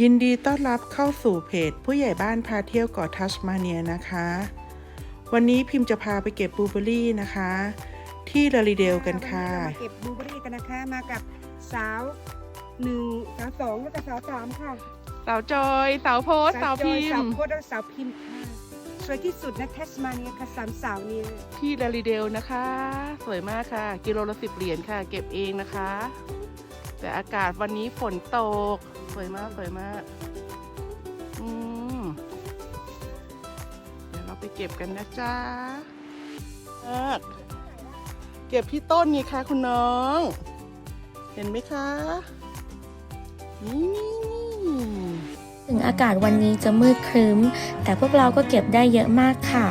ยินดีต้อนรับเข้าสู่เพจ ผู้ใหญ่บ้านพาเที่ยวเกาะทัสมาเนียนะคะ วันนี้พิมพ์จะพาไปเก็บบลูเบอร์รี่นะคะ ที่ลาริเดลกันค่ะ มาเก็บบลูเบอร์รี่กันนะคะ มากับสาวหนึ่งสาวสองแล้วก็สาวสามค่ะสาวจอยสาวโพสต์สาวพิจอยสาวมพ์โพสต์แล้วก็สาวพิมพ์ค่ะสวยที่สุดนะเทสมาเนียค่ะสามสาวเนี่ยที่ลาริเดลนะคะ สวยมากค่ะ กิโลละสิบเหรียญค่ะ เก็บเองนะคะ แต่อากาศวันนี้ฝนตก สวยมากสวยมาก อืมเดี๋ยวเราไปเก็บกันนะจ๊ะเก็บที่ต้นไงคะคุณน้อง เห็นไหมคะนี่ถึงอากาศวันนี้จะมืดครึ้ม แต่พวกเราก็เก็บได้เยอะมากค่ะ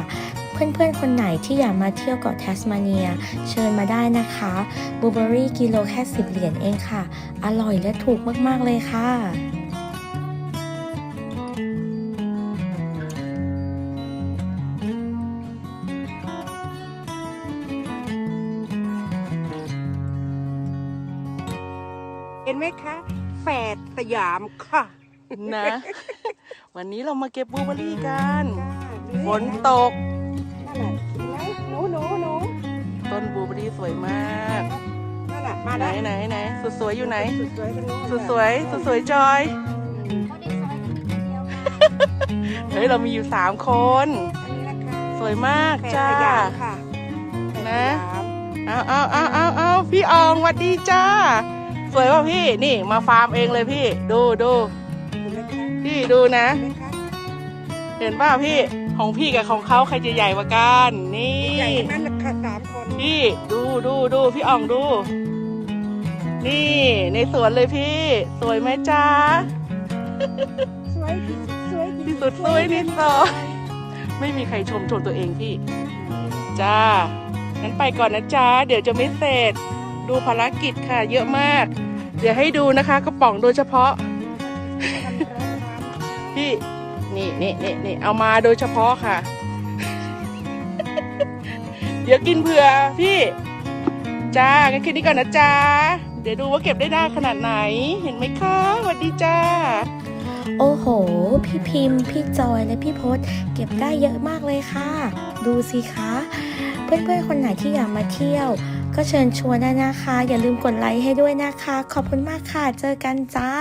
เพื่อนๆ คนไหนที่อยากมาเที่ยวเกาะแทสมาเนีย เชิญมาได้นะคะบลูเบอรี่กิโลแค่10เหรียญเองค่ะ อร่อยและถูกมากๆเลยค่ะเห็นไหมคะแฝดสยามค่ะนะ วันนี้เรามาเก็บบลูเบอร์รี่กัน ฝนตก นบลูเบอร์รี่สวยมากนั่นแหละมาไหนแล้วไหนไหนสุดสวยอยู่ไหน สุดสวยกันนู้นสุดสวยสุดสวยจอยเฮ้ยเรามีอยู่สามคน อันนี้นะคะสวยมากแฝดจ้า สยามค่ะแฝดสนะยามเอาเอาเอาเอาเอาพี่อองหวัดดีจ้า สวยป่ะพี่นี่มาฟาร์มเองเลยพี่ ดูดูเห็นไหมคะพี่ดูนะ เห็นไหมคะเห็นป่ะพี่ของพี่กับของเขาใครจะใหญ่กว่ากันนี่ ใหญ่ทั้งนั้นแหละค่ะสามคน พี่ดูดูดูพี่อ่องดู นี่ในสวนเลยพี่ สวยไหมจ้าสวยที่สวยที่สุดสวยที่สุดไม่มีใครชมชมตัวเองพี่ จ้างั้นไปก่อนนะจ้าเดี๋ยวจะไม่เสร็จ ดูภารกิจค่ะ เยอะมาก เดี๋ยวให้ดูนะคะกระป๋องโดยเฉพาะ พี่ นี่นี่นี่นี่เอามาโดยเฉพาะค่ะ เดี๋ยวกินเผื่อพี่จ้างั้นคืนนี้ก่อนนะจ้าเดี๋ยวดูว่าเก็บได้ได้ขนาดไหน เห็นไหมคะสวัสดีจ้า โอ้โห พี่พิมพ์ พี่จอยและพี่พศเก็บได้เยอะมากเลยค่ะ ดูสิคะ เพื่อนๆคนไหนที่อยากมาเที่ยว ก็เชิญชวนได้นะคะ อย่าลืมกดไลค์ให้ด้วยนะคะ ขอบคุณมากค่ะ เจอกันจ้า